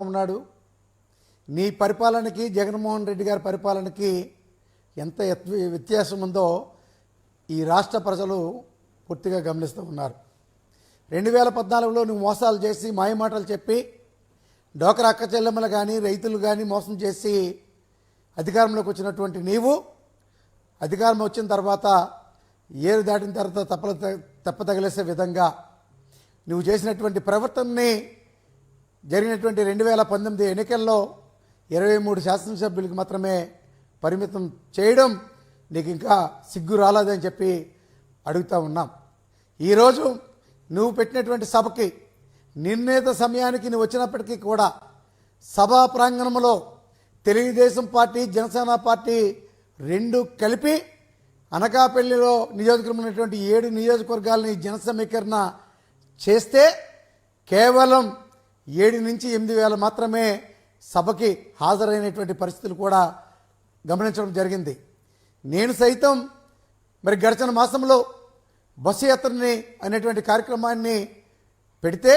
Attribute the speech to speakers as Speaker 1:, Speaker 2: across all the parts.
Speaker 1: ఉన్నాడు. నీ పరిపాలనకి జగన్మోహన్ రెడ్డి గారి పరిపాలనకి ఎంత వ్యత్యాసం ఉందో ఈ రాష్ట్ర ప్రజలు పూర్తిగా గమనిస్తూ ఉన్నారు. రెండు వేల పద్నాలుగులో నువ్వు మోసాలు చేసి మాయమాటలు చెప్పి డోకరా అక్క చెల్లెమ్మలు కానీ రైతులు కానీ మోసం చేసి అధికారంలోకి వచ్చినటువంటి నీవు అధికారం వచ్చిన తర్వాత ఏరు దాటిన తర్వాత తప్పల తప్ప తగిలేసే విధంగా నువ్వు చేసినటువంటి ప్రవర్తనని జరిగినటువంటి రెండు వేల పంతొమ్మిది ఎన్నికల్లో ఇరవై మూడు శాసనసభ్యులకు మాత్రమే పరిమితం చేయడం నీకు ఇంకా సిగ్గు రాలేదని చెప్పి అడుగుతూ ఉన్నాం. ఈరోజు నువ్వు పెట్టినటువంటి సభకి నిర్ణీత సమయానికి నువ్వు వచ్చినప్పటికీ కూడా సభా ప్రాంగణంలో తెలుగుదేశం పార్టీ జనసేన పార్టీ రెండు కలిపి అనకాపల్లిలో నియోజకవర్గం ఉన్నటువంటి ఏడు నియోజకవర్గాలని జన సమీకరణ చేస్తే కేవలం ఏడు నుంచి ఎనిమిది వేల మాత్రమే సభకి హాజరైనటువంటి పరిస్థితులు కూడా గమనించడం జరిగింది. నేను సైతం మరి గడిచిన మాసంలో బస్సు యాత్రని అనేటువంటి కార్యక్రమాన్ని పెడితే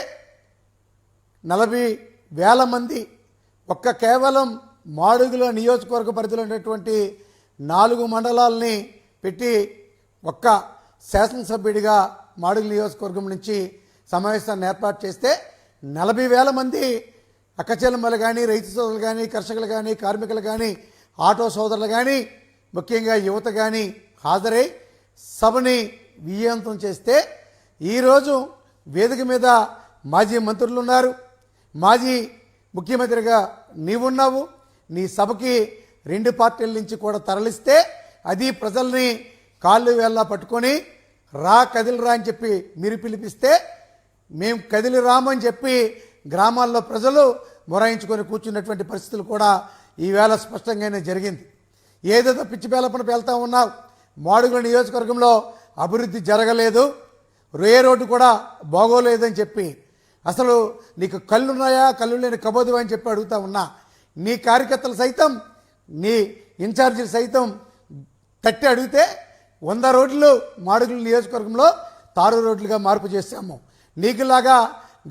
Speaker 1: నలభై వేల మంది ఒక్క కేవలం మాడుగుల నియోజకవర్గ పరిధిలో ఉన్నటువంటి నాలుగు మండలాల్ని పెట్టి ఒక్క శాసనసభ్యుడిగా మాడుగుల నియోజకవర్గం నుంచి సమావేశాన్ని ఏర్పాటు చేస్తే నలభై వేల మంది అక్కచెల్లెమ్మలు కానీ రైతు సోదరులు కానీ కర్షకులు కానీ కార్మికులు కానీ ఆటో సోదరులు కానీ ముఖ్యంగా యువత కానీ హాజరై సభని విజయవంతం చేస్తే ఈరోజు వేదిక మీద మాజీ మంత్రులు ఉన్నారు. మాజీ ముఖ్యమంత్రిగా నీవున్నావు. నీ సభకి రెండు పార్టీల నుంచి కూడా తరలిస్తే అది ప్రజల్ని కాళ్ళు వేళ్ళ పట్టుకొని రా కదిలిరా అని చెప్పి మీరు పిలిపిస్తే మేము కదిలి రామని చెప్పి గ్రామాల్లో ప్రజలు మొరాయించుకొని కూర్చున్నటువంటి పరిస్థితులు కూడా ఈవేళ స్పష్టంగానే జరిగింది. ఏదేదో పిచ్చి పేలపన పేలుతా ఉన్నావు. మాడుగుల నియోజకవర్గంలో అభివృద్ధి జరగలేదు. రే రోడ్డు కూడా బాగోలేదని చెప్పి అసలు నీకు కళ్ళున్నాయా కళ్ళు లేని కబోదు అని చెప్పి అడుగుతా ఉన్నా. నీ కార్యకర్తలు సైతం నీ ఇన్ఛార్జీలు సైతం తట్టి అడిగితే వంద రోడ్లు మాడుగుల నియోజకవర్గంలో తారు రోడ్లుగా మార్పు చేశాము. నీకులాగా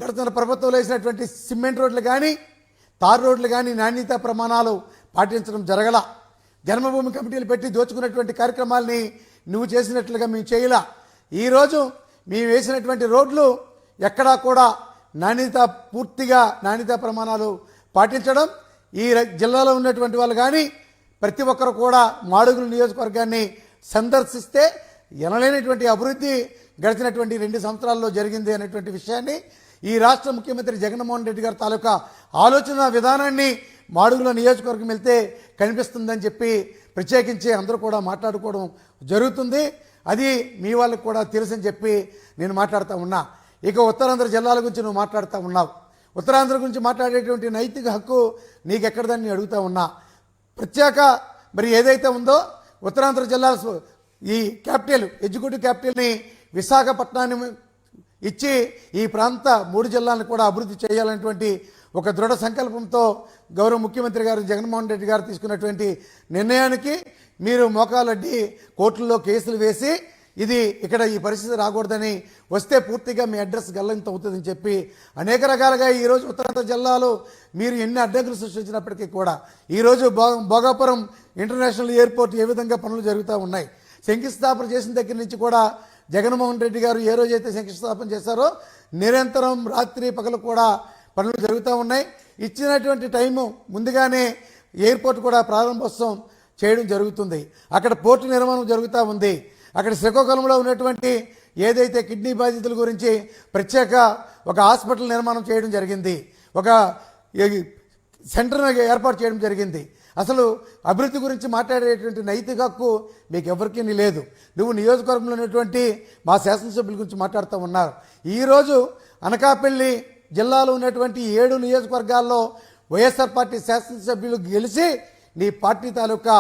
Speaker 1: గడుతున్న ప్రభుత్వంలో వేసినటువంటి సిమెంట్ రోడ్లు కానీ తారు రోడ్లు కానీ నాణ్యత ప్రమాణాలు పాటించడం జరగల. జన్మభూమి కమిటీలు పెట్టి దోచుకున్నటువంటి కార్యక్రమాల్ని నువ్వు చేసినట్లుగా మేము చేయలా. ఈరోజు మేము వేసినటువంటి రోడ్లు ఎక్కడా కూడా నాణ్యత పూర్తిగా నాణ్యత ప్రమాణాలు పాటించడం ఈ జిల్లాలో ఉన్నటువంటి వాళ్ళు కానీ ప్రతి ఒక్కరు కూడా మాడుగుల నియోజకవర్గాన్ని సందర్శిస్తే ఎనలేనటువంటి అభివృద్ధి గడిచినటువంటి రెండు సంవత్సరాల్లో జరిగింది అనేటువంటి విషయాన్ని ఈ రాష్ట్ర ముఖ్యమంత్రి జగన్మోహన్ రెడ్డి గారి తాలూకా ఆలోచన విధానాన్ని మాడుగుల నియోజకవర్గం వెళ్తే కనిపిస్తుందని చెప్పి ప్రత్యేకించి అందరూ కూడా మాట్లాడుకోవడం జరుగుతుంది. అది మీ వాళ్ళకి కూడా తెలుసని చెప్పి నేను మాట్లాడుతూ ఉన్నా. ఇక ఉత్తరాంధ్ర జిల్లాల గురించి నువ్వు మాట్లాడుతూ ఉన్నావు. ఉత్తరాంధ్ర గురించి మాట్లాడేటువంటి నైతిక హక్కు నీకు ఎక్కడదని అడుగుతా ఉన్నా. ప్రత్యేక మరి ఏదైతే ఉందో ఉత్తరాంధ్ర జిల్లా ఈ క్యాపిటల్ ఎగ్జిక్యూటివ్ క్యాపిటల్ని విశాఖపట్నాన్ని ఇచ్చి ఈ ప్రాంత మూడు జిల్లాలను కూడా అభివృద్ధి చేయాలనేటువంటి ఒక దృఢ సంకల్పంతో గౌరవ ముఖ్యమంత్రి గారు జగన్మోహన్ రెడ్డి గారు తీసుకున్నటువంటి నిర్ణయానికి మీరు మోకాలడ్డి కోర్టుల్లో కేసులు వేసి ఇది ఇక్కడ ఈ పరిస్థితి రాకూడదని వస్తే పూర్తిగా మీ అడ్రస్ గల్లంత అవుతుందని చెప్పి అనేక రకాలుగా ఈరోజు ఉత్తరాంధ్ర జిల్లాలో మీరు ఎన్ని అడ్డంకులు సృష్టించినప్పటికీ కూడా ఈరోజు భో- భోగాపురం ఇంటర్నేషనల్ ఎయిర్పోర్ట్ ఏ విధంగా పనులు జరుగుతూ ఉన్నాయి? శంకుస్థాపన చేసిన దగ్గర నుంచి కూడా జగన్మోహన్ రెడ్డి గారు ఏ రోజైతే శంకుస్థాపన చేశారో నిరంతరం రాత్రి పగలు కూడా పనులు జరుగుతూ ఉన్నాయి. ఇచ్చినటువంటి టైము ముందుగానే ఎయిర్పోర్ట్ కూడా ప్రారంభోత్సవం చేయడం జరుగుతుంది. అక్కడ పోర్టు నిర్మాణం జరుగుతూ ఉంది. అక్కడ శ్రీకాకుళంలో ఉన్నటువంటి ఏదైతే కిడ్నీ బాధితుల గురించి ప్రత్యేక ఒక హాస్పిటల్ నిర్మాణం చేయడం జరిగింది. ఒక సెంటర్ను ఏర్పాటు చేయడం జరిగింది. అసలు అభివృద్ధి గురించి మాట్లాడేటువంటి నైతిక హక్కు మీకు ఎవరికీ లేదు. నువ్వు నియోజకవర్గంలో ఉన్నటువంటి మా శాసనసభ్యుల గురించి మాట్లాడుతూ ఉన్నారు. ఈరోజు అనకాపల్లి జిల్లాలో ఉన్నటువంటి ఏడు నియోజకవర్గాల్లో వైఎస్ఆర్ పార్టీ శాసనసభ్యులు గెలిచి నీ పార్టీ తాలూకా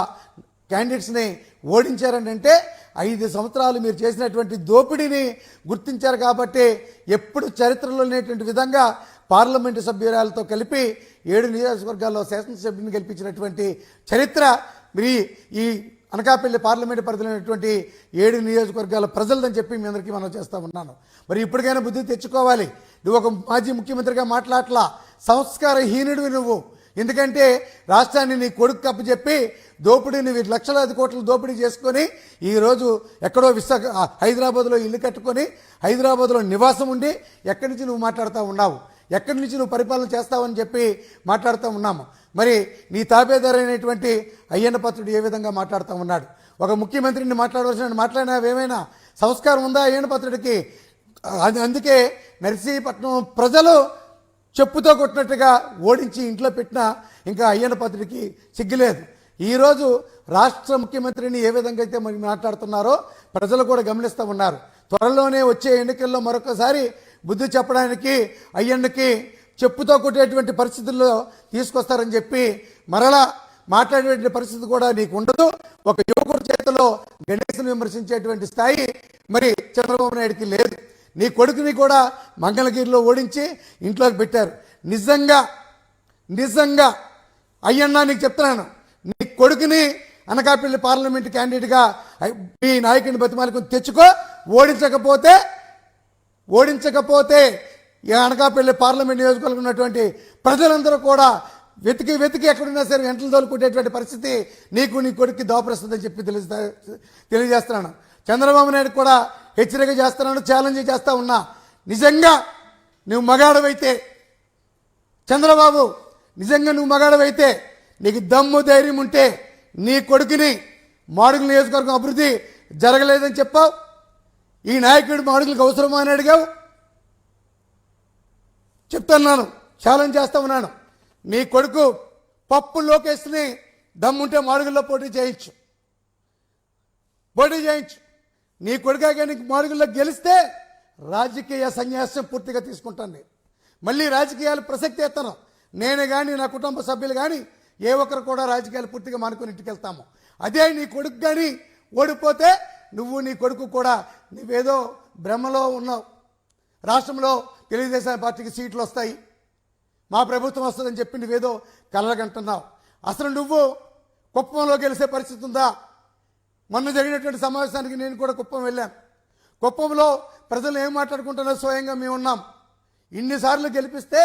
Speaker 1: క్యాండిడేట్స్ని ఓడించారని అంటే ఐదు సంవత్సరాలు మీరు చేసినటువంటి దోపిడీని గుర్తించారు కాబట్టి ఎప్పుడు చరిత్రలో లేనటువంటి విధంగా పార్లమెంటు సభ్యురాలతో కలిపి ఏడు నియోజకవర్గాల్లో శాసనసభ్యుని గెలిపించినటువంటి చరిత్ర మరి ఈ అనకాపల్లి పార్లమెంటు పరిధిలోనటువంటి ఏడు నియోజకవర్గాల ప్రజలదని చెప్పి మీ అందరికీ మనం చేస్తూ ఉన్నాను. మరి ఇప్పటికైనా బుద్ధి తెచ్చుకోవాలి. నువ్వు ఒక మాజీ ముఖ్యమంత్రిగా మాట్లాడలా సంస్కారహీనుడివి నువ్వు. ఎందుకంటే రాష్ట్రాన్ని నీ కొడుకు కప్పు చెప్పి దోపిడీ నువ్వు లక్షలాది కోట్ల దోపిడీ చేసుకొని ఈరోజు ఎక్కడో విశాఖ హైదరాబాద్లో ఇల్లు కట్టుకొని హైదరాబాద్లో నివాసం ఉండి ఎక్కడి నుంచి నువ్వు మాట్లాడుతూ ఉన్నావు? ఎక్కడి నుంచి నువ్వు పరిపాలన చేస్తావని చెప్పి మాట్లాడుతూ ఉన్నాము. మరి నీ తాబేదారైనటువంటి అయ్యన్న పత్రుడు ఏ విధంగా మాట్లాడుతూ ఉన్నాడు? ఒక ముఖ్యమంత్రిని మాట్లాడవలసిన మాట్లాడినా ఏమైనా సంస్కారం ఉందా అయ్యన్న పత్రుడికి? అది అందుకే నర్సీపట్నం ప్రజలు చెప్పుతో కొట్టినట్టుగా ఓడించి ఇంట్లో పెట్టినా ఇంకా అయ్యన్న పత్రుడికి సిగ్గులేదు ఈరోజు రాష్ట్ర ముఖ్యమంత్రిని ఏ విధంగా అయితే మరి మాట్లాడుతున్నారో ప్రజలు కూడా గమనిస్తూ ఉన్నారు. త్వరలోనే వచ్చే ఎన్నికల్లో మరొకసారి బుద్ధి చెప్పడానికి అయ్యన్నకి చెప్పుతో కొట్టేటువంటి పరిస్థితుల్లో తీసుకొస్తారని చెప్పి మరలా మాట్లాడేటువంటి పరిస్థితి కూడా నీకు ఉండదు. ఒక యువకుడి చేతిలో గణేష్ను విమర్శించేటువంటి స్థాయి మరి చంద్రబాబు నాయుడికి లేదు. నీ కొడుకుని కూడా మంగళగిరిలో ఓడించి ఇంట్లోకి పెట్టారు. నిజంగా నిజంగా అయ్యన్నా నీకు చెప్తున్నాను. నీ కొడుకుని అనకాపల్లి పార్లమెంట్ క్యాండిడేట్గా మీ నాయకుని బతిమాలకు తెచ్చుకో ఓడించకపోతే ఓడించకపోతే ఈ అనకాపల్లి పార్లమెంట్ నియోజకవర్గం ఉన్నటువంటి ప్రజలందరూ కూడా వెతికి వెతికి ఎక్కడున్నా సరే వెంటలు తోలుకునేటువంటి పరిస్థితి నీకు నీ కొడుక్కి దోపరిస్తుందని చెప్పి తెలుస్తా తెలియజేస్తున్నాను. చంద్రబాబు నాయుడు కూడా హెచ్చరిక చేస్తున్నాను ఛాలెంజ్ చేస్తూ ఉన్నా. నిజంగా నువ్వు మగాడవైతే చంద్రబాబు నిజంగా నువ్వు మగాడవైతే నీకు దమ్ము ధైర్యం ఉంటే నీ కొడుకుని మాడుగుల నియోజకవర్గం అభివృద్ధి జరగలేదని చెప్పావు. ఈ నాయకుడు మాడుగులకు అవసరమా అని అడిగావు? చెప్తున్నాను. ఛాలెంజ్ చేస్తా ఉన్నాను. నీ కొడుకు పప్పు లోకేష్ని దమ్ముంటే మాడుగుల్లో పోటీ చేయించు. పోటీ చేయించు. నీ కొడుకా కానీ మాడుగుల్లో గెలిస్తే రాజకీయ సన్యాసం పూర్తిగా తీసుకుంటాను నేను. మళ్ళీ రాజకీయాలు ప్రసక్తి ఎత్తను. నేను కానీ నా కుటుంబ సభ్యులు కానీ ఏ ఒక్కరు కూడా రాజకీయాలు పూర్తిగా మానుకొని ఇంటికి వెళ్తాము అదే నీ కొడుకు కానీ ఓడిపోతే నువ్వు నీ కొడుకు కూడా నువ్వేదో భ్రమలో ఉన్నావు. రాష్ట్రంలో తెలుగుదేశం పార్టీకి సీట్లు వస్తాయి. మా ప్రభుత్వం వస్తుందని చెప్పి నువ్వేదో కలగంటున్నావు అసలు నువ్వు కుప్పంలో గెలిసే పరిస్థితి ఉందా? మొన్న జరిగినటువంటి సమావేశానికి నేను కూడా కుప్పం వెళ్ళాను. కుప్పంలో ప్రజలు ఏం మాట్లాడుకుంటున్నారో స్వయంగా మేము ఉన్నాం. ఇన్నిసార్లు గెలిపిస్తే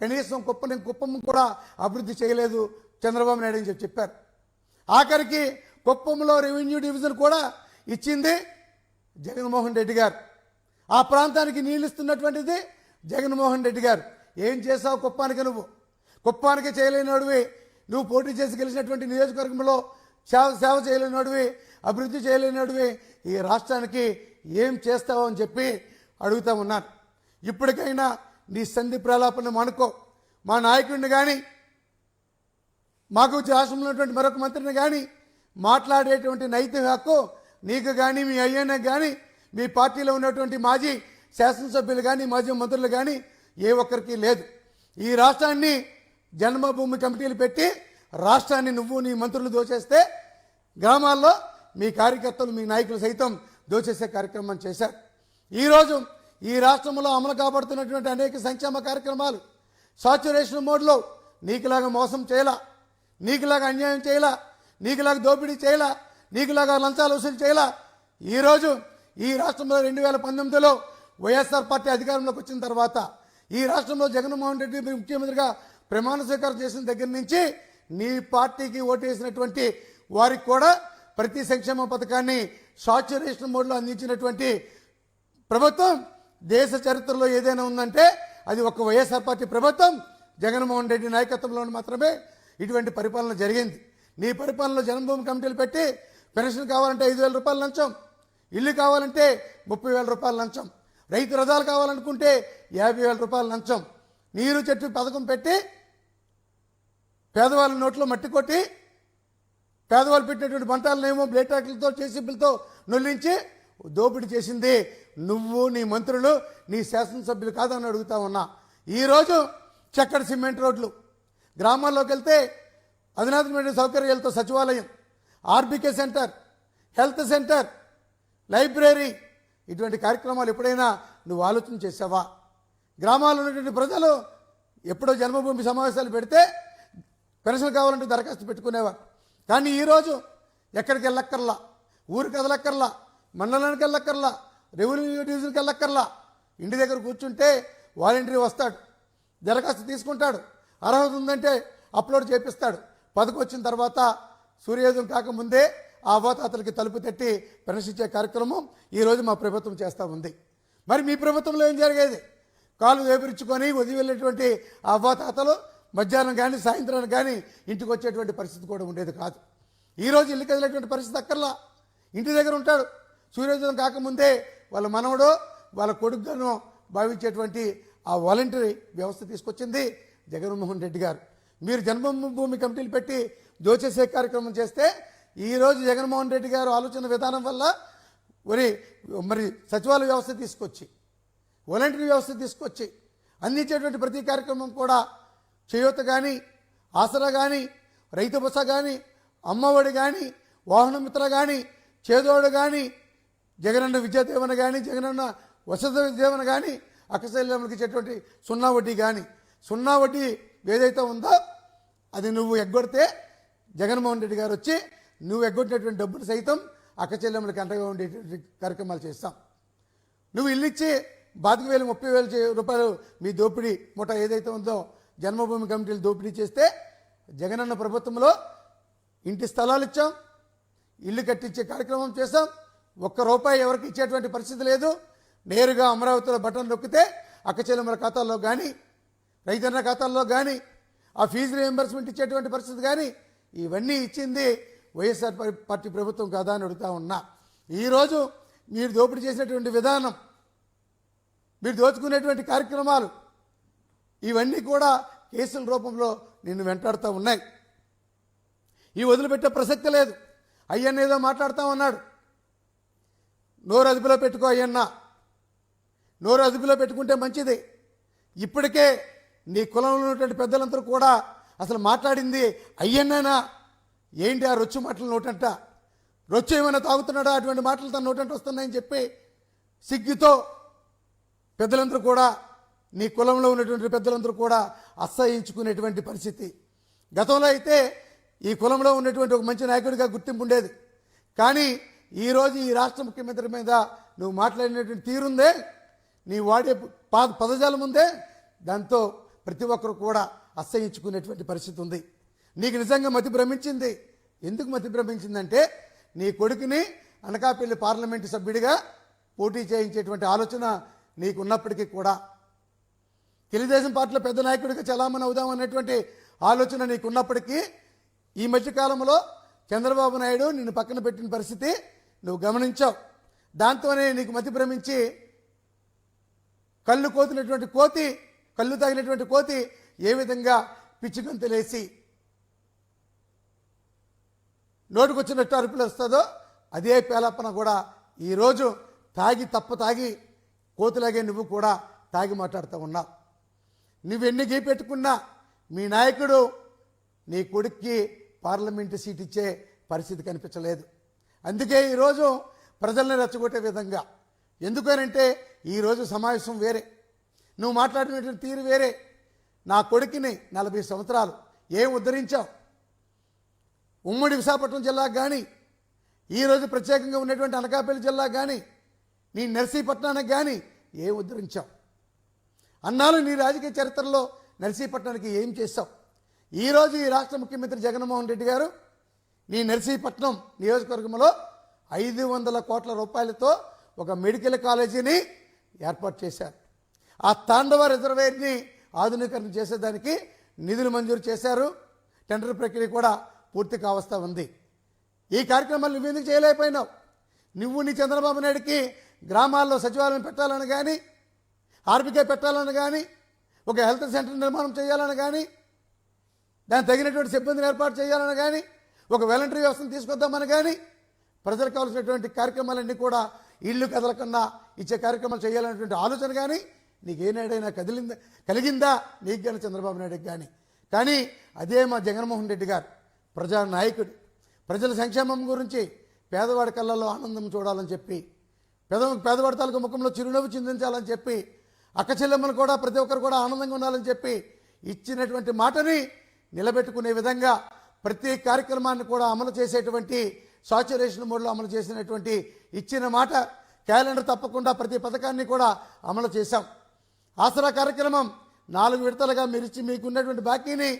Speaker 1: కనీసం కుప్పని కుప్పం కూడా అభివృద్ధి చేయలేదు చంద్రబాబు నాయుడు అని చెప్పి చెప్పారు. ఆఖరికి కుప్పంలో రెవెన్యూ డివిజన్ కూడా ఇచ్చింది జగన్మోహన్ రెడ్డి గారు. ఆ ప్రాంతానికి నీళ్ళు ఇస్తున్నటువంటిది జగన్మోహన్ రెడ్డి గారు. ఏం చేసావు కుప్పానికి నువ్వు? కుప్పానికి చేయలేనివాడివి నువ్వు పోటీ చేసి గెలిచినటువంటి నియోజకవర్గంలో సేవ సేవ చేయలేనివాడివి అభివృద్ధి చేయలేనివాడివి ఈ రాష్ట్రానికి ఏం చేస్తావు అని చెప్పి అడుగుతా ఉన్నాను. ఇప్పటికైనా నీ సంధి ప్రలాపన మనుకో. మా నాయకుడిని కానీ మాకు రాష్ట్రంలో ఉన్నటువంటి మరొక మంత్రిని కానీ మాట్లాడేటువంటి నైతిక హక్కు నీకు కానీ మీ అయ్యన్నకు కానీ మీ పార్టీలో ఉన్నటువంటి మాజీ శాసనసభ్యులు కానీ మాజీ మంత్రులు కానీ ఏ ఒక్కరికి లేదు. ఈ రాష్ట్రాన్ని జన్మభూమి కమిటీలు పెట్టి రాష్ట్రాన్ని నువ్వు నీ మంత్రులు దోచేస్తే గ్రామాల్లో మీ కార్యకర్తలు మీ నాయకులు సైతం దోచేసే కార్యక్రమం చేశారు. ఈరోజు ఈ రాష్ట్రంలో అమలు కాబడుతున్నటువంటి అనేక సంక్షేమ కార్యక్రమాలు సాచురేషన్ మోడ్లో నీకులాగా మోసం చేయలా నీకులాగా అన్యాయం చేయలా నీకులాగా దోపిడీ చేయలా నీకులాగా లంచాలు వసూలు చేయలా? ఈరోజు ఈ రాష్ట్రంలో రెండు వేల పంతొమ్మిదిలో వైఎస్ఆర్ పార్టీ అధికారంలోకి వచ్చిన తర్వాత ఈ రాష్ట్రంలో జగన్మోహన్ రెడ్డి ముఖ్యమంత్రిగా ప్రమాణ స్వీకారం చేసిన దగ్గర నుంచి నీ పార్టీకి ఓటేసినటువంటి వారికి కూడా ప్రతి సంక్షేమ పథకాన్ని సాచ్యురేషన్ మోడ్లో అందించినటువంటి ప్రభుత్వం దేశ చరిత్రలో ఏదైనా ఉందంటే అది ఒక వైఎస్ఆర్ పార్టీ ప్రభుత్వం జగన్మోహన్ రెడ్డి నాయకత్వంలో మాత్రమే ఇటువంటి పరిపాలన జరిగింది. నీ పరిపాలనలో జన్మభూమి కమిటీలు పెట్టి పెన్షన్ కావాలంటే ఐదు వేల రూపాయల లంచం ఇల్లు కావాలంటే ముప్పై వేల రూపాయల లంచం రైతు రథాలు కావాలనుకుంటే యాభై వేల రూపాయల లంచం నీరు చెట్టు పథకం పెట్టి పేదవాళ్ళ నోట్లో మట్టి కొట్టి పేదవాళ్ళు పెట్టినటువంటి బంటాలనేమో బ్లేటాకులతో ట్రాక్లతో నొల్లించి దోపిడీ చేసింది. నువ్వు నీ మంత్రులు నీ శాసనసభ్యులు కాదని అడుగుతా ఉన్నా. ఈరోజు చక్కటి సిమెంట్ రోడ్లు. గ్రామాల్లోకి వెళ్తే అధునాతనమైన సౌకర్యాలతో సచివాలయం. RBK centre health centre library. ఇటువంటి కార్యక్రమాలు ఎప్పుడైనా నువ్వు ఆలోచన చేసావా? గ్రామాల్లో ఉన్నటువంటి ప్రజలు ఎప్పుడో జన్మభూమి సమావేశాలు పెడితే పెన్షన్ కావాలంటే దరఖాస్తు పెట్టుకునేవారు. కానీ ఈరోజు ఎక్కడికి వెళ్ళక్కర్లా? ఊరికి వెళ్ళక్కర్లా మండలానికి వెళ్ళక్కర్లా? రెవెన్యూ డివిజన్కి వెళ్ళక్కర్లా? ఇంటి దగ్గర కూర్చుంటే వాలంటీర్ వస్తాడు దరఖాస్తు తీసుకుంటాడు. అర్హత ఉందంటే అప్లోడ్ చేపిస్తాడు. పదకొచ్చిన తర్వాత సూర్యోదయం కాకముందే ఆ అవతాతలకి తలుపు తట్టి ప్రదర్శించే కార్యక్రమం ఈరోజు మా ప్రభుత్వం చేస్తూ ఉంది. మరి మీ ప్రభుత్వంలో ఏం జరిగేది? కాలు వేపించుకొని వదిలి వెళ్ళేటువంటి ఆ అవ్వాతాతలు మధ్యాహ్నం కానీ సాయంత్రం కానీ ఇంటికి వచ్చేటువంటి పరిస్థితి కూడా ఉండేది కాదు. ఈరోజు ఇల్లు కదిలేటువంటి పరిస్థితి అక్కర్లా? ఇంటి దగ్గర ఉంటాడు. సూర్యోదయం కాకముందే వాళ్ళ మనవడు వాళ్ళ కొడుకుగాను భావించేటువంటి ఆ వాలంటరీ వ్యవస్థ తీసుకొచ్చింది జగన్మోహన్ రెడ్డి గారు. మీరు జన్మభూమి కమిటీలు పెట్టి దోచేసే కార్యక్రమం చేస్తే ఈరోజు జగన్మోహన్ రెడ్డి గారు ఆలోచన విధానం వల్ల మరి మరి సచివాలయ వ్యవస్థ తీసుకొచ్చి వాలంటరీ వ్యవస్థ తీసుకొచ్చి అందించేటువంటి ప్రతి కార్యక్రమం కూడా చేయూత కానీ ఆసరా కానీ రైతు బస కానీ అమ్మఒడి కానీ వాహనమిత్ర కానీ చేదోడు కానీ జగనన్న విద్యాదేవన కానీ జగనన్న వసతి దీవెన కానీ అక్కశల్యములకు ఇచ్చేటువంటి సున్నా వడ్డీ కానీ సున్నా వడ్డీ ఏదైతే ఉందో అది నువ్వు ఎగ్గొడితే జగన్మోహన్ రెడ్డి గారు వచ్చి నువ్వు ఎగ్గొట్టినటువంటి డబ్బులు సైతం అక్కచెల్లెములకు అండగా ఉండేటువంటి కార్యక్రమాలు చేస్తాం. నువ్వు ఇల్లు ఇచ్చి బాతిక వేలు ముప్పై వేలు రూపాయలు మీ దోపిడీ మూట ఏదైతే ఉందో జన్మభూమి కమిటీలు దోపిడీ చేస్తే జగనన్న ప్రభుత్వంలో ఇంటి స్థలాలు ఇచ్చాం ఇల్లు కట్టించే కార్యక్రమం చేస్తాం ఒక్క రూపాయి ఎవరికి ఇచ్చేటువంటి పరిస్థితి లేదు. నేరుగా అమరావతిలో బటన్ నొక్కితే అక్కచెల్లెమ్మల ఖాతాల్లో కానీ రైతన్న ఖాతాల్లో కానీ ఆ ఫీజు రియంబర్స్మెంట్ ఇచ్చేటువంటి పరిస్థితి కానీ ఇవన్నీ ఇచ్చింది వైఎస్ఆర్ పార్టీ ప్రభుత్వం కదా అని అడుగుతా ఉన్నా. ఈరోజు మీరు దోపిడీ చేసినటువంటి విధానం మీరు దోచుకునేటువంటి కార్యక్రమాలు ఇవన్నీ కూడా కేసుల రూపంలో నిన్ను వెంటాడుతూ ఉన్నాయి. ఈ వదిలిపెట్టే ప్రసక్తి లేదు. అయ్యన్న ఏదో మాట్లాడుతూ ఉన్నాడు. నోరు అదుపులో పెట్టుకో అయ్యన్న. నోరు అదుపులో పెట్టుకుంటే మంచిది. ఇప్పటికే నీ కులంలో ఉన్నటువంటి పెద్దలందరూ కూడా అసలు మాట్లాడింది అయ్యన్ననా? ఏంటి ఆ రొచ్చు మాటలు నోటంట? రొచ్చు ఏమైనా తాగుతున్నాడా? అటువంటి మాటలు తన నోటంట వస్తున్నాయని చెప్పి సిగ్గుతో పెద్దలందరూ కూడా నీ కులంలో ఉన్నటువంటి పెద్దలందరూ కూడా అసహించుకునేటువంటి పరిస్థితి. గతంలో అయితే ఈ కులంలో ఉన్నటువంటి ఒక మంచి నాయకుడిగా గుర్తింపు ఉండేది. కానీ ఈరోజు ఈ రాష్ట్ర ముఖ్యమంత్రి మీద నువ్వు మాట్లాడినటువంటి తీరుందే నీ వాడే పా పదజాలం ఉందే దాంతో ప్రతి ఒక్కరు కూడా అసహించుకునేటువంటి పరిస్థితి ఉంది. నీకు నిజంగా మతి భ్రమించింది? ఎందుకు మతి భ్రమించిందంటే నీ కొడుకుని అనకాపల్లి పార్లమెంటు సభ్యుడిగా పోటీ చేయించేటువంటి ఆలోచన నీకు ఉన్నప్పటికీ కూడా. తెలుగుదేశం పార్టీలో పెద్ద నాయకుడిగా చలామణి అవుదాం అనేటువంటి ఆలోచన నీకు ఉన్నప్పటికీ ఈ మధ్యకాలంలో చంద్రబాబు నాయుడు నిన్ను పక్కన పెట్టిన పరిస్థితి నువ్వు గమనించావు. దాంతోనే నీకు మతి భ్రమించి కళ్ళు కోతినటువంటి కోతి కళ్ళు తాగినటువంటి కోతి ఏ విధంగా పిచ్చిగంతులేసి నోటికొచ్చినట్టు అరుపులు వస్తుందో అదే పేలప్పన కూడా ఈరోజు తాగి తప్పు తాగి కోతులాగే నువ్వు కూడా తాగి మాట్లాడుతూ ఉన్నావు. నువ్వెన్ని గీపెట్టుకున్నా మీ నాయకుడు నీ కొడుక్కి పార్లమెంటు సీట్ ఇచ్చే పరిస్థితి కనిపించలేదు. అందుకే ఈరోజు ప్రజల్ని రెచ్చగొట్టే విధంగా. ఎందుకనంటే ఈరోజు సమావేశం వేరే. నువ్వు మాట్లాడినటువంటి తీరు వేరే. నా కొడుకుని నలభై సంవత్సరాలు ఏం ఉద్ధరించావు? ఉమ్మడి విశాఖపట్నం జిల్లాకు కానీ ఈరోజు ప్రత్యేకంగా ఉన్నటువంటి అనకాపల్లి జిల్లాకు కానీ నీ నర్సీపట్నానికి కానీ ఏం ఉద్ధరించావు? అన్నాళ్ళు నీ రాజకీయ చరిత్రలో నర్సీపట్నానికి ఏం చేశావు? ఈరోజు ఈ రాష్ట్ర ముఖ్యమంత్రి జగన్మోహన్ రెడ్డి గారు నీ నర్సీపట్నం నియోజకవర్గంలో ఐదు వందల కోట్ల రూపాయలతో ఒక మెడికల్ కాలేజీని ఏర్పాటు చేశారు. ఆ తాండవ రిజర్వేర్ని ఆధునీకరణ చేసేదానికి నిధులు మంజూరు చేశారు. టెండర్ ప్రక్రియ కూడా పూర్తి కావస్తా ఉంది. ఈ కార్యక్రమాలు నువ్వెందుకు చేయలేకపోయినావు? నువ్వు నీ చంద్రబాబు నాయుడికి గ్రామాల్లో సచివాలయం పెట్టాలని కానీ ఆర్బీకే పెట్టాలని కానీ ఒక హెల్త్ సెంటర్ నిర్మాణం చేయాలని కానీ దానికి తగినటువంటి సిబ్బందిని ఏర్పాటు చేయాలని కానీ ఒక వాలంటరీ వ్యవస్థను తీసుకొద్దామని కానీ ప్రజలకు కావాల్సినటువంటి కార్యక్రమాలన్నీ కూడా ఇల్లు కదలకుండా ఇచ్చే కార్యక్రమాలు చేయాలనేటువంటి ఆలోచన కానీ నీకు ఏనాడైనా కదిలిందా? కలిగిందా? నీకు కానీ చంద్రబాబు నాయుడుకి కానీ కానీ అదే మా జగన్మోహన్ రెడ్డి గారు ప్రజా నాయకుడు ప్రజల సంక్షేమం గురించి పేదవాడి కళ్ళల్లో ఆనందం చూడాలని చెప్పి పేద పేదవాడి తాలూకు ముఖంలో చిరునవ్వు చిందించాలని చెప్పి అక్క చెల్లెమ్మలు కూడా ప్రతి ఒక్కరు కూడా ఆనందంగా ఉండాలని చెప్పి ఇచ్చినటువంటి మాటని నిలబెట్టుకునే విధంగా ప్రతి కార్యక్రమాన్ని కూడా అమలు చేసేటువంటి సాచురేషన్ మోడ్లో అమలు చేసినటువంటి ఇచ్చిన మాట క్యాలెండర్ తప్పకుండా ప్రతి పథకాన్ని కూడా అమలు చేశాం. ఆసరా కార్యక్రమం నాలుగు విడతలుగా మీరు ఇచ్చి మీకున్నటువంటి బాకీని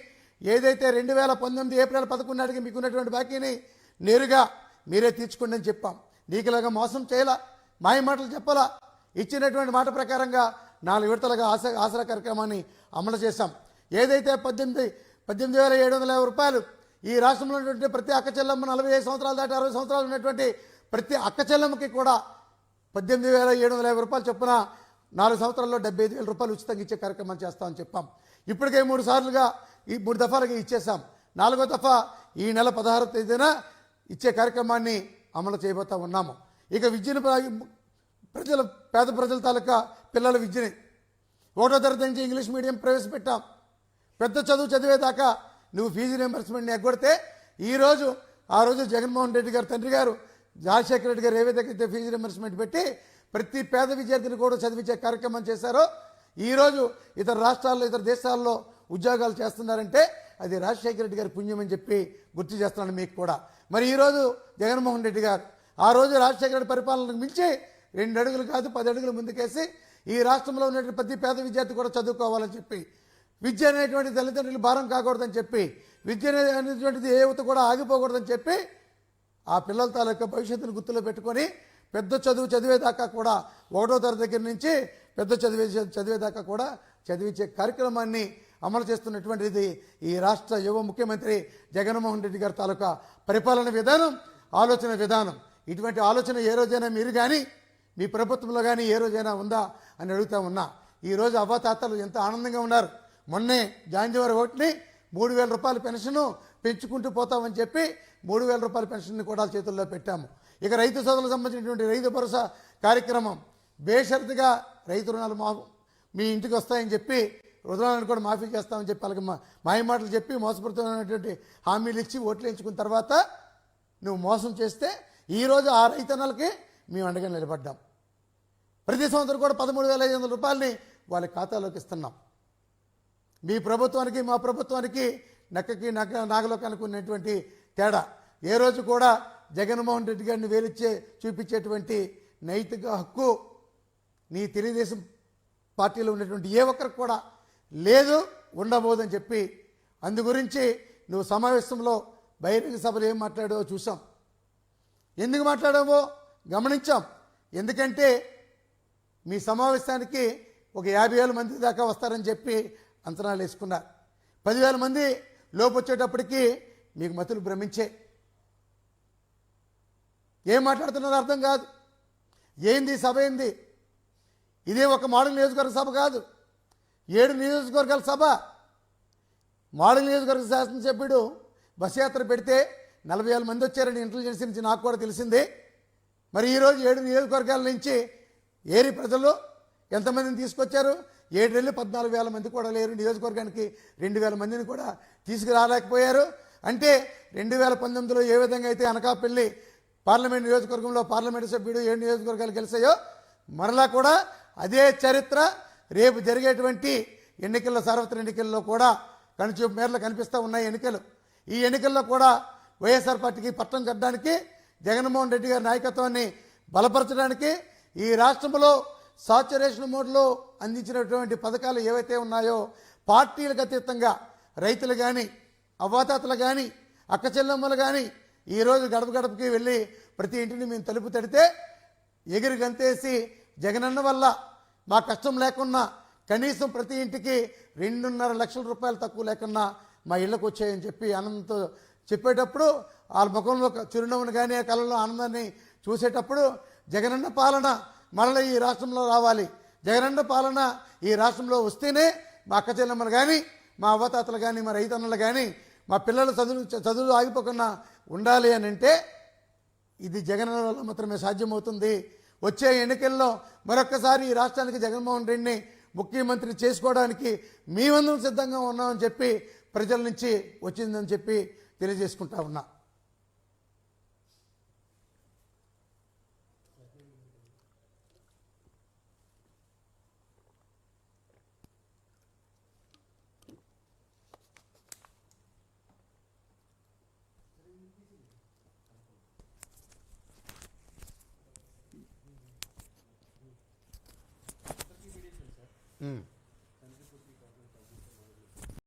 Speaker 1: ఏదైతే రెండు వేల పంతొమ్మిది ఏప్రిల్ పదకొండు నాటికి మీకున్నటువంటి బాకీని నేరుగా మీరే తీర్చుకోండి అని చెప్పాం. నీకులాగా మోసం చేయలా? మాయ మాటలు చెప్పాలా? ఇచ్చినటువంటి మాట ప్రకారంగా నాలుగు విడతలుగా ఆశ ఆసరా కార్యక్రమాన్ని అమలు చేశాం. ఏదైతే పద్దెనిమిది పద్దెనిమిది వేల ఏడు వందల యాభై రూపాయలు ఈ రాష్ట్రంలో ఉన్నటువంటి ప్రతి అక్క చెల్లమ్మ నలభై ఐదు సంవత్సరాలు దాటి అరవై సంవత్సరాలు ఉన్నటువంటి ప్రతి అక్క చెల్లమ్మకి కూడా పద్దెనిమిది వేల ఏడు వందల యాభై రూపాయలు చొప్పున నాలుగు సంవత్సరాల్లో డెబ్బై ఐదు వేల రూపాయలు ఉచితంగా ఇచ్చే కార్యక్రమం చేస్తామని చెప్పాం. ఇప్పటికే మూడు సార్లుగా ఈ మూడు దఫాలుగా ఇచ్చేసాం నాలుగో దఫా ఈ నెల పదహారవ తేదీన ఇచ్చే కార్యక్రమాన్ని అమలు చేయబోతా ఉన్నాము. ఇక విద్యను ప్రజల పేద ప్రజల తాలూకా పిల్లల విద్యని ఒకటో తరగతి నుంచి ఇంగ్లీష్ మీడియం ప్రవేశపెట్టాం. పెద్ద చదువు చదివేదాకా నువ్వు ఫీజు రియంబర్స్మెంట్ని ఎగ్గొడితే ఈరోజు ఆ రోజు జగన్మోహన్ రెడ్డి గారు తండ్రి గారు రాజశేఖర రెడ్డి గారు ఏవైతే ఫీజు రియంబర్స్మెంట్ పెట్టి ప్రతి పేద విద్యార్థిని కూడా చదివించే కార్యక్రమం చేశారో ఈరోజు ఇతర రాష్ట్రాల్లో ఇతర దేశాల్లో ఉద్యోగాలు చేస్తున్నారంటే అది రాజశేఖర రెడ్డి గారి పుణ్యం అని చెప్పి గుర్తు చేస్తున్నాను మీకు కూడా. మరి ఈరోజు జగన్మోహన్ రెడ్డి గారు ఆ రోజు రాజశేఖర రెడ్డి పరిపాలనకు మించి రెండు అడుగులు కాదు పది అడుగులు ముందుకేసి ఈ రాష్ట్రంలో ఉన్నటువంటి ప్రతి పేద విద్యార్థి కూడా చదువుకోవాలని చెప్పి విద్య అనేటువంటి తల్లిదండ్రులు భారం కాకూడదని చెప్పి విద్య అనేటువంటిది ఏ యువత కూడా ఆగిపోకూడదని చెప్పి ఆ పిల్లల తాలూకా భవిష్యత్తును గుర్తులో పెట్టుకొని పెద్ద చదువు చదివేదాకా కూడా ఒకటో తరగతి దగ్గర నుంచి పెద్ద చదివే చదివేదాకా కూడా చదివించే కార్యక్రమాన్ని అమలు చేస్తున్నటువంటిది ఈ రాష్ట్ర యువ ముఖ్యమంత్రి జగన్మోహన్ రెడ్డి గారి తాలూకా పరిపాలన విధానం ఆలోచన విధానం. ఇటువంటి ఆలోచన ఏ రోజైనా మీరు కానీ మీ ప్రభుత్వంలో కానీ ఏ రోజైనా ఉందా అని అడుగుతా ఉన్నా. ఈరోజు అవ్వాతాతలు ఎంత ఆనందంగా ఉన్నారు. మొన్నే జాన్జవరి ఒకటిని మూడు వేల రూపాయల పెన్షను పెంచుకుంటూ పోతామని చెప్పి మూడు వేల రూపాయల పెన్షన్ని కూడా చేతుల్లో పెట్టాము. ఇక రైతు సోదరులకు సంబంధించినటువంటి రైతు భరోసా కార్యక్రమం బేషరతుగా రైతు రుణాలు మా మీ ఇంటికి వస్తాయని చెప్పి రుణాలను కూడా మాఫీ చేస్తామని చెప్పి వాళ్ళకి మా చెప్పి మోసపడుతున్నటువంటి హామీలు ఇచ్చి ఓట్లు వేయించుకున్న తర్వాత నువ్వు మోసం చేస్తే ఈరోజు ఆ రైతన్నలకి మేము అండగా నిలబడ్డాం. ప్రతి సంవత్సరం కూడా పదమూడు వేల ఐదు వందల రూపాయలని వాళ్ళ ఖాతాలోకి ఇస్తున్నాం. మీ ప్రభుత్వానికి మా ప్రభుత్వానికి నక్కకి నక్క నాగలోకానికి ఉన్నటువంటి తేడా. ఏ రోజు కూడా జగన్మోహన్ రెడ్డి గారిని వేలిచ్చే చూపించేటువంటి నైతిక హక్కు నీ తెలుగుదేశం పార్టీలో ఉన్నటువంటి ఏ ఒక్కరికి కూడా లేదు ఉండబోదని చెప్పి అందు గురించి నువ్వు సమావేశంలో బహిరంగ సభలు ఏం మాట్లాడావో చూసాం ఎందుకు మాట్లాడావో గమనించాం. ఎందుకంటే మీ సమావేశానికి ఒక యాభై వేల మంది దాకా వస్తారని చెప్పి అంచనాలు వేసుకున్నారు. పదివేల మంది లోపు వచ్చేటప్పటికి మీకు మతులు భ్రమించే ఏం మాట్లాడుతున్నారో అర్థం కాదు. ఏంది సభ ఏంది? ఇదే ఒక మోడల్ నియోజకవర్గ సభ కాదు. ఏడు నియోజకవర్గాల సభ. మోడల్ నియోజకవర్గ శాసనసభ్యుడు బస్ యాత్ర పెడితే నలభై వేల మంది వచ్చారని ఇంటెలిజెన్స్ నుంచి నాకు కూడా తెలిసింది. మరి ఈరోజు ఏడు నియోజకవర్గాల నుంచి ఏరి ప్రజలు ఎంతమందిని తీసుకొచ్చారు? ఏడు నెలలు పద్నాలుగు వేల మంది కూడా లేరు. నియోజకవర్గానికి రెండు వేల మందిని కూడా తీసుకురాలేకపోయారు. అంటే రెండు వేల పంతొమ్మిదిలో ఏ విధంగా అయితే అనకాపల్లి పార్లమెంట్ నియోజకవర్గంలో పార్లమెంటు సభ్యుడు ఏడు నియోజకవర్గాలు గెలిచాయో మరలా కూడా అదే చరిత్ర రేపు జరిగేటువంటి ఎన్నికల్లో సార్వత్రిక ఎన్నికల్లో కూడా కనుచూపు మేరలు కనిపిస్తూ ఉన్నాయి ఎన్నికలు. ఈ ఎన్నికల్లో కూడా వైఎస్ఆర్ పార్టీకి పట్టం కట్టడానికి జగన్మోహన్ రెడ్డి గారి నాయకత్వాన్ని బలపరచడానికి ఈ రాష్ట్రంలో సాచురేషన్ మోడ్లో అందించినటువంటి పథకాలు ఏవైతే ఉన్నాయో పార్టీలకు అతీతంగా రైతులు కానీ అవ్వాతాతలు కానీ అక్క చెల్లెమ్మలు కానీ ఈరోజు గడప గడపకి వెళ్ళి ప్రతి ఇంటిని మేము తలుపు తడితే ఎగిరి గంతేసి జగనన్న వల్ల మా కష్టం లేకున్నా కనీసం ప్రతి ఇంటికి రెండున్నర లక్షల రూపాయలు తక్కువ లేకున్నా మా ఇళ్ళకు వచ్చాయని చెప్పి ఆనందంతో చెప్పేటప్పుడు వాళ్ళ ముఖంలో ఒక చిరునవ్వును కానీ ఆ కళలో ఆనందాన్ని చూసేటప్పుడు జగనన్న పాలన మరల ఈ రాష్ట్రంలో రావాలి. జగనన్న పాలన ఈ రాష్ట్రంలో వస్తేనే మా అక్క చెల్లెమ్మలు కానీ మా అవ్వతాతలు కానీ మా రైతన్నలు కానీ మా పిల్లలు చదువు చదువులు ఆగిపోకుండా ఉండాలి అని అంటే ఇది జగన్ వల్ల మాత్రమే సాధ్యమవుతుంది. వచ్చే ఎన్నికల్లో మరొక్కసారి ఈ రాష్ట్రానికి జగన్మోహన్ రెడ్డిని ముఖ్యమంత్రి చేసుకోవడానికి మేమందరం సిద్ధంగా ఉన్నామని చెప్పి ప్రజల నుంచి వచ్చిందని చెప్పి తెలియజేసుకుంటా ఉన్నా. Mm.